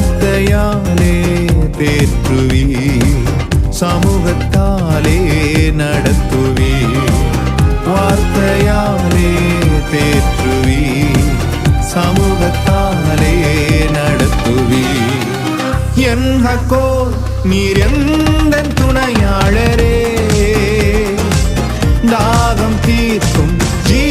வார்த்தையாலே தேற்றுவி சமூகத்தாலே நடத்துவி வார்த்தையாலே தேற்றுவி சமூகத்தாலே நடத்துவி என் ஹக்கோ நீர் எந்த துணையாளரே? தாகம் தீர்க்கும் ஜீ